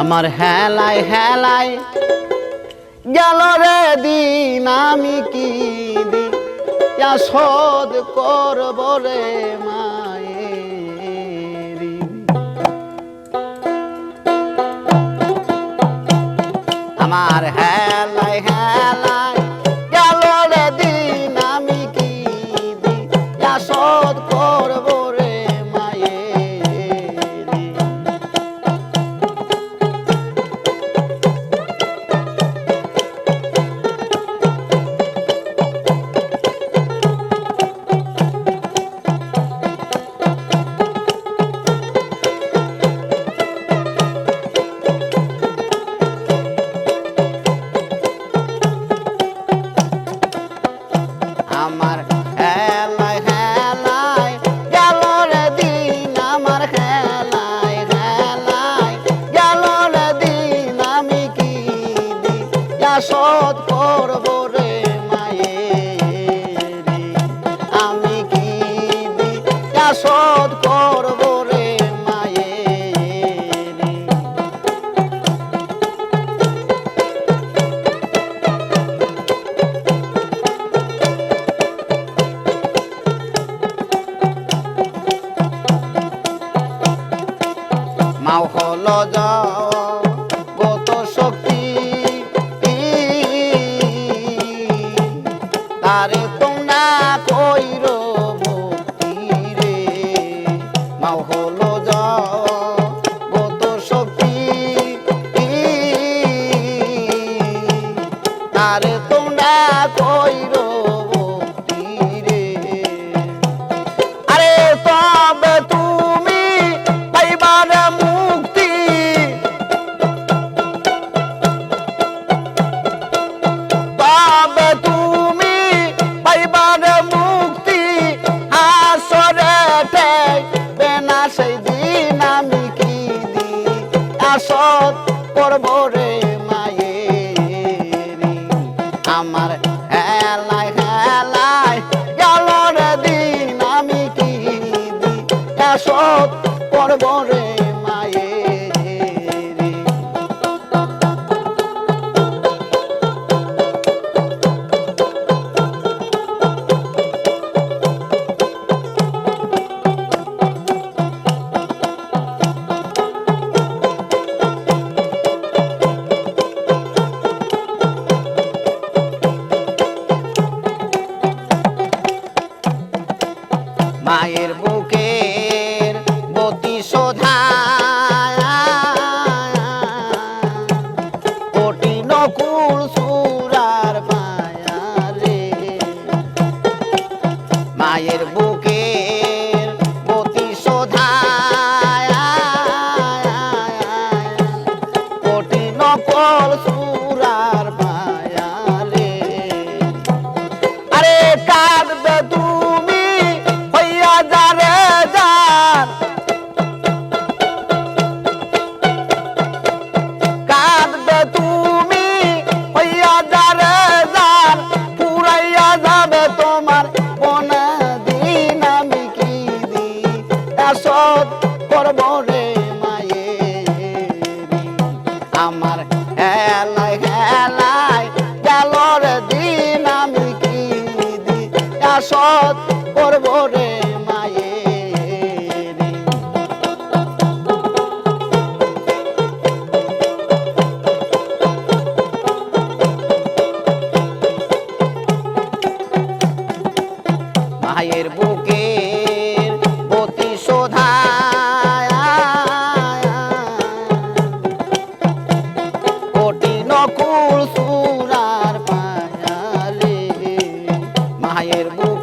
আমার হেলায় হেলায় গেল রে দিন, আমি কি দিন? শোধ করব রে আমার হেলায় হেলায় গেল রে দিন, আমি কি দিন? শোধ করব মাও হল যাওয়া কত শক্তি। তারে তোমরা কইরো হাসত করব রে মায়ে। আমার হেলাই হেলাই গেল দিন, আমি কি দি হাসত করব রে dinheiro.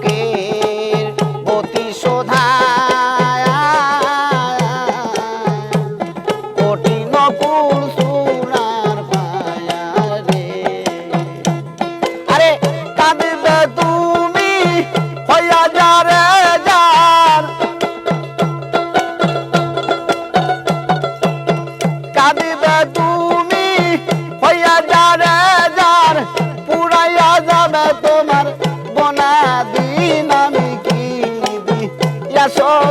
corazón.